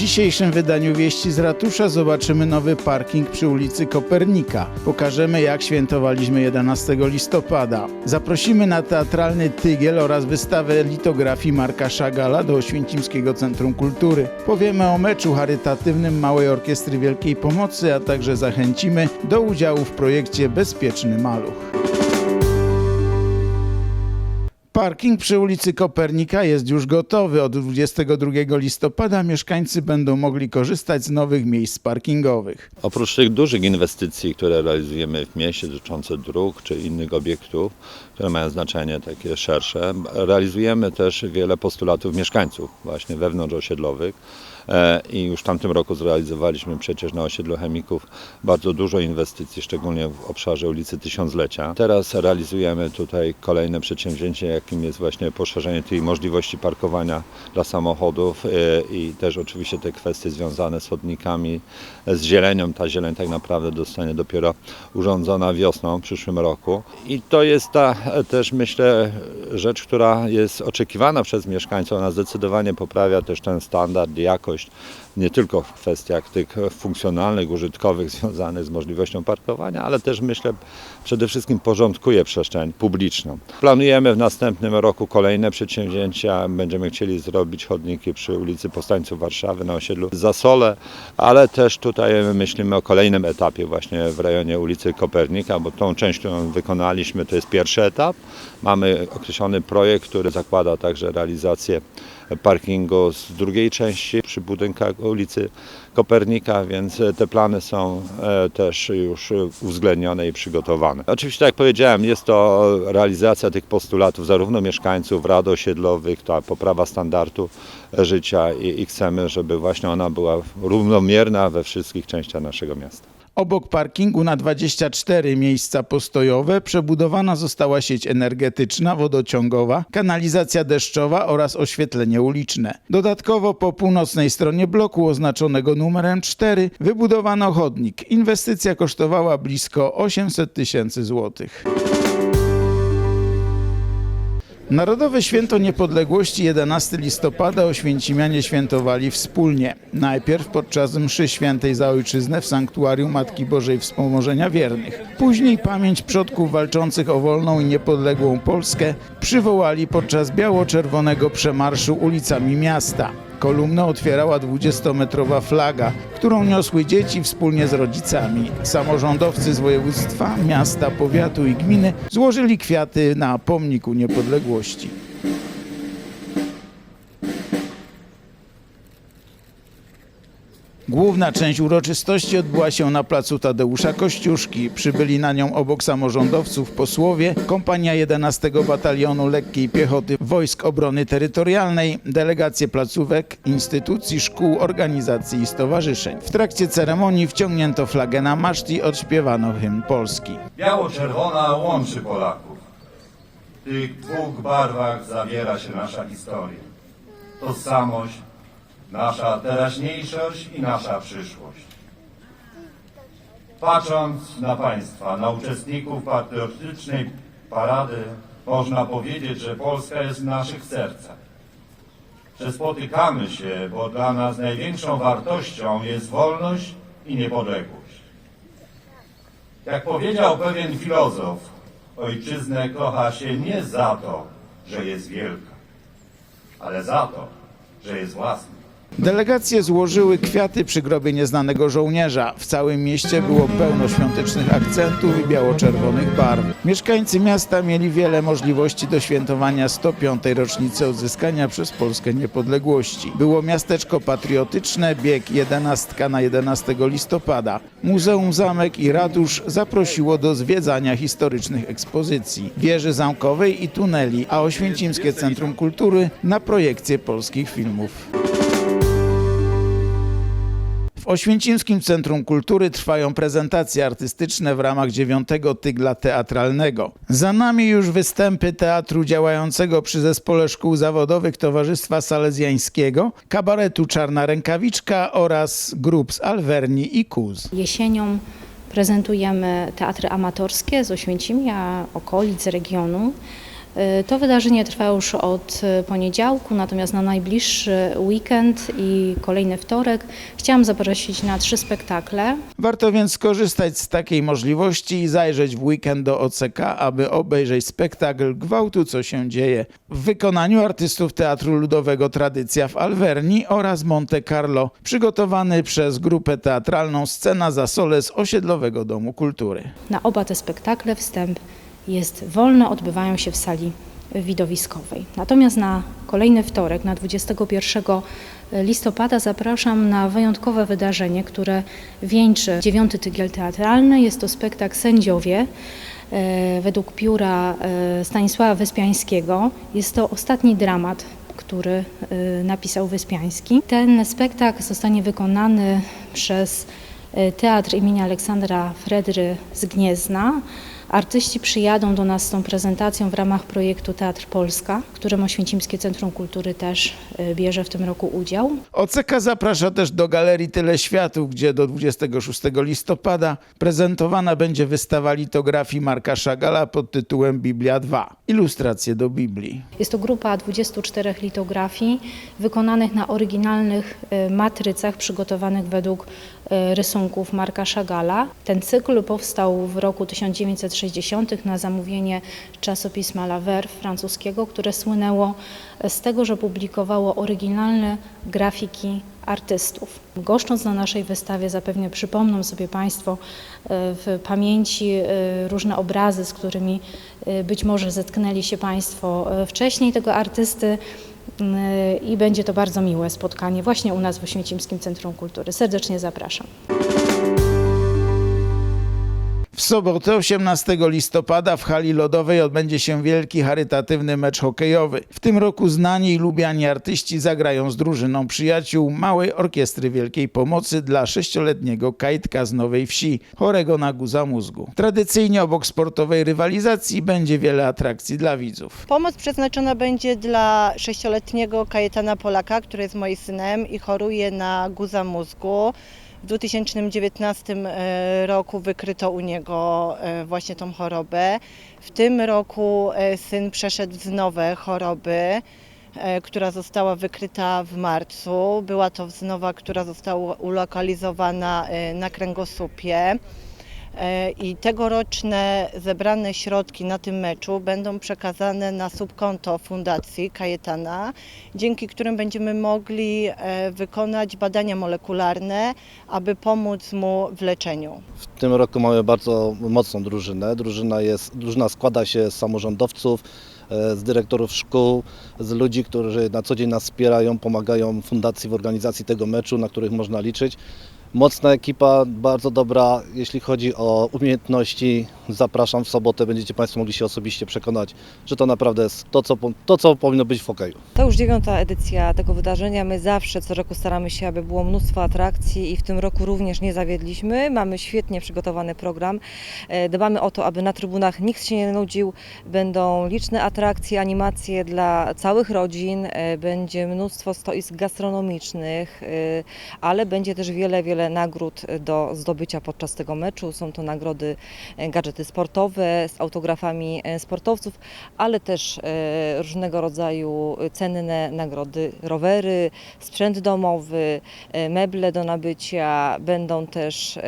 dzisiejszym wydaniu Wieści z Ratusza zobaczymy nowy parking przy ulicy Kopernika. Pokażemy jak świętowaliśmy 11 listopada. Zaprosimy na teatralny tygiel oraz wystawę litografii Marka Szagala do Oświęcimskiego Centrum Kultury. Powiemy o meczu charytatywnym Małej Orkiestry Wielkiej Pomocy, a także zachęcimy do udziału w projekcie Bezpieczny Maluch. Parking przy ulicy Kopernika jest już gotowy. Od 22 listopada mieszkańcy będą mogli korzystać z nowych miejsc parkingowych. Oprócz tych dużych inwestycji, które realizujemy w mieście dotyczące dróg czy innych obiektów, które mają znaczenie takie szersze, realizujemy też wiele postulatów mieszkańców właśnie wewnątrzosiedlowych. E, I już w tamtym roku zrealizowaliśmy przecież na osiedlu chemików bardzo dużo inwestycji, szczególnie w obszarze ulicy Tysiąclecia. Teraz realizujemy tutaj kolejne przedsięwzięcie, jakim jest właśnie poszerzenie tej możliwości parkowania dla samochodów e, i też oczywiście te kwestie związane z chodnikami, e, z zielenią. Ta zieleń tak naprawdę zostanie dopiero urządzona wiosną w przyszłym roku. I to jest ta e, też myślę rzecz, która jest oczekiwana przez mieszkańców. Ona zdecydowanie poprawia też ten standard i nie tylko w kwestiach tych funkcjonalnych, użytkowych związanych z możliwością parkowania, ale też myślę przede wszystkim porządkuje przestrzeń publiczną. Planujemy w następnym roku kolejne przedsięwzięcia. Będziemy chcieli zrobić chodniki przy ulicy Powstańców Warszawy na osiedlu Zasole, ale też tutaj myślimy o kolejnym etapie właśnie w rejonie ulicy Kopernika, bo tą część, którą wykonaliśmy, to jest pierwszy etap. Mamy określony projekt, który zakłada także realizację parkingu z drugiej części przy budynkach ulicy Kopernika, więc te plany są e, też już uwzględnione i przygotowane. Oczywiście, tak jak powiedziałem, jest to realizacja tych postulatów zarówno mieszkańców, rad osiedlowych, ta poprawa standardu życia i, i chcemy, żeby właśnie ona była równomierna we wszystkich częściach naszego miasta. Obok parkingu na 24 miejsca postojowe przebudowana została sieć energetyczna, wodociągowa, kanalizacja deszczowa oraz oświetlenie uliczne. Dodatkowo po północnej stronie bloku oznaczonego numerem 4 wybudowano chodnik. Inwestycja kosztowała blisko 800 tysięcy złotych. Narodowe Święto Niepodległości 11 listopada Oświęcimianie świętowali wspólnie. Najpierw podczas mszy świętej za ojczyznę w sanktuarium Matki Bożej Wspomożenia Wiernych. Później pamięć przodków walczących o wolną i niepodległą Polskę przywołali podczas biało-czerwonego przemarszu ulicami miasta. Kolumnę otwierała 20-metrowa flaga, którą niosły dzieci wspólnie z rodzicami. Samorządowcy z województwa, miasta, powiatu i gminy złożyli kwiaty na pomniku niepodległości. Główna część uroczystości odbyła się na placu Tadeusza Kościuszki. Przybyli na nią obok samorządowców posłowie, kompania 11 Batalionu Lekkiej Piechoty Wojsk Obrony Terytorialnej, delegacje placówek, instytucji, szkół, organizacji i stowarzyszeń. W trakcie ceremonii wciągnięto flagę na maszt i odśpiewano hymn polski. Biało-czerwona łączy Polaków. W tych dwóch barwach zawiera się nasza historia. Tożsamość, nasza teraźniejszość i nasza przyszłość. Patrząc na Państwa, na uczestników patriotycznej parady, można powiedzieć, że Polska jest w naszych sercach. Że spotykamy się, bo dla nas największą wartością jest wolność i niepodległość. Jak powiedział pewien filozof, ojczyznę kocha się nie za to, że jest wielka, ale za to, że jest własna. Delegacje złożyły kwiaty przy grobie nieznanego żołnierza. W całym mieście było pełno świątecznych akcentów i biało-czerwonych barw. Mieszkańcy miasta mieli wiele możliwości do świętowania 105. rocznicy odzyskania przez Polskę niepodległości. Było miasteczko patriotyczne, bieg 11 na 11 listopada. Muzeum Zamek i Ratusz zaprosiło do zwiedzania historycznych ekspozycji, wieży zamkowej i tuneli, a Oświęcimskie Centrum Kultury na projekcję polskich filmów. Oświęcimskim Centrum Kultury trwają prezentacje artystyczne w ramach dziewiątego tygla teatralnego. Za nami już występy teatru działającego przy Zespole Szkół Zawodowych Towarzystwa Salezjańskiego, kabaretu Czarna Rękawiczka oraz grup z Alverni i Kuz. Jesienią prezentujemy teatry amatorskie z Oświęcimia, okolic regionu. E, To wydarzenie trwa już od e, poniedziałku, natomiast na najbliższy weekend i kolejny wtorek chciałam zaprosić na trzy spektakle. Warto więc skorzystać z takiej możliwości i zajrzeć w weekend do OCK, aby obejrzeć spektakl Gwałtu, co się dzieje w wykonaniu artystów Teatru Ludowego Tradycja w Alverni oraz Monte Carlo, przygotowany przez grupę teatralną Scena za Sole z Osiedlowego Domu Kultury. Na oba te spektakle wstęp jest wolny, odbywają się w sali widowiskowej. Natomiast na kolejny wtorek, na 21 listopada zapraszam na wyjątkowe wydarzenie, które wieńczy dziewiąty tygiel teatralny. Jest to spektakl Sędziowie e, według pióra e, Stanisława Wyspiańskiego. Jest to ostatni dramat który e, napisał Wyspiański. Ten spektakl zostanie wykonany przez Teatr imienia Aleksandra Fredry z Gniezna. Artyści przyjadą do nas z tą prezentacją w ramach projektu Teatr Polska, w którym Oświęcimskie Centrum Kultury też e, bierze w tym roku udział. OCK zaprasza też do Galerii Tyle Światów, gdzie do 26 listopada prezentowana będzie wystawa litografii Marka Szagala pod tytułem Biblia 2. Ilustracje do Biblii. Jest to grupa 24 litografii wykonanych na oryginalnych e, matrycach przygotowanych według e, rysunków Marka Szagala. Ten cykl powstał w roku 1960 na zamówienie czasopisma La Verve francuskiego, które słynęło z tego, że publikowało oryginalne grafiki artystów. Goszcząc na naszej wystawie zapewne przypomną sobie Państwo e, w pamięci e, różne obrazy, z którymi e, być może zetknęli się Państwo wcześniej tego artysty i będzie to bardzo miłe spotkanie właśnie u nas w Oświęcimskim Centrum Kultury. Serdecznie zapraszam. W sobotę 18 listopada w hali lodowej odbędzie się wielki charytatywny mecz hokejowy. W tym roku znani i lubiani artyści zagrają z drużyną przyjaciół Małej Orkiestry Wielkiej Pomocy dla sześcioletniego Kajtka z Nowej Wsi, chorego na guza mózgu. Tradycyjnie obok sportowej rywalizacji będzie wiele atrakcji dla widzów. Pomoc przeznaczona będzie dla sześcioletniego Kajetana Polaka, który jest moim synem i choruje na guza mózgu. W 2019 e, roku wykryto u niego e, właśnie tą chorobę. W tym roku e, syn przeszedł wznowę choroby, która została wykryta w marcu. Była to wznowa, która została ulokalizowana na kręgosłupie. I tegoroczne zebrane środki na tym meczu będą przekazane na subkonto Fundacji Kajetana, dzięki którym będziemy mogli e, wykonać badania molekularne, aby pomóc mu w leczeniu. W tym roku mamy bardzo mocną drużynę. Drużyna, jest, drużyna składa się z samorządowców, e, z dyrektorów szkół, z ludzi, którzy na co dzień nas wspierają, pomagają fundacji w organizacji tego meczu, na których można liczyć. Mocna ekipa, bardzo dobra, jeśli chodzi o umiejętności. Zapraszam w sobotę, będziecie Państwo mogli się osobiście przekonać, że to naprawdę jest to, co, to, co powinno być w hokeju. To już dziewiąta edycja tego wydarzenia. My zawsze co roku staramy się, aby było mnóstwo atrakcji i w tym roku również nie zawiedliśmy. Mamy świetnie przygotowany program. E, Dbamy o to, aby na trybunach nikt się nie nudził. Będą liczne atrakcje, animacje dla całych rodzin. E, Będzie mnóstwo stoisk gastronomicznych, e, ale będzie też wiele, wiele nagród do zdobycia podczas tego meczu. Są to nagrody e, gadżety sportowe z autografami e, sportowców, ale też e, różnego rodzaju cenne nagrody, rowery, sprzęt domowy, meble do nabycia, będą też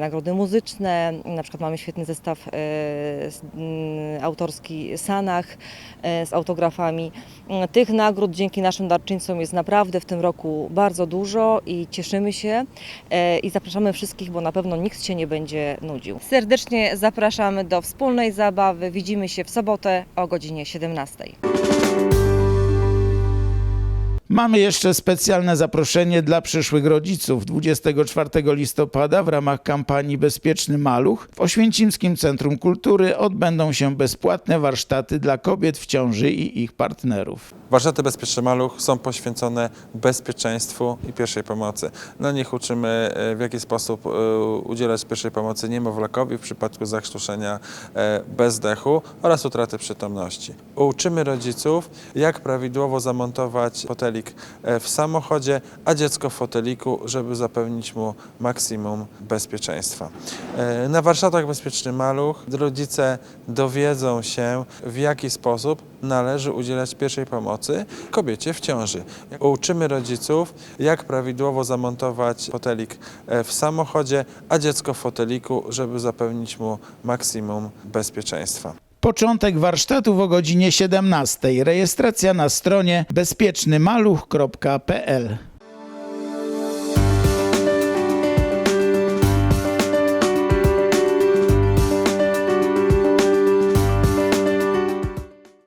nagrody muzyczne, na przykład mamy świetny zestaw mm, autorski Sanach z autografami. Tych nagród dzięki naszym darczyńcom jest naprawdę w tym roku bardzo dużo i cieszymy się i zapraszamy wszystkich, bo na pewno nikt się nie będzie nudził. Serdecznie zapraszamy do wspólnej zabawy. Widzimy się w sobotę o godzinie 17. Mamy jeszcze specjalne zaproszenie dla przyszłych rodziców. 24 listopada w ramach kampanii Bezpieczny Maluch w Oświęcimskim Centrum Kultury odbędą się bezpłatne warsztaty dla kobiet w ciąży i ich partnerów. Warsztaty Bezpieczny Maluch są poświęcone bezpieczeństwu i pierwszej pomocy. Na nich uczymy, e, w jaki sposób e, udzielać pierwszej pomocy niemowlakowi w przypadku zakrztuszenia e, bezdechu oraz utraty przytomności. Uczymy rodziców, jak prawidłowo zamontować fotelik fotelik e, w samochodzie, a dziecko w foteliku, żeby zapewnić mu maksimum bezpieczeństwa. E, Na warsztatach Bezpieczny Maluch rodzice dowiedzą się, w jaki sposób należy udzielać pierwszej pomocy kobiecie w ciąży. Uczymy rodziców, jak prawidłowo zamontować fotelik e, w samochodzie, a dziecko w foteliku, żeby zapewnić mu maksimum bezpieczeństwa. Początek warsztatów o godzinie 17. Rejestracja na stronie bezpiecznymaluch.pl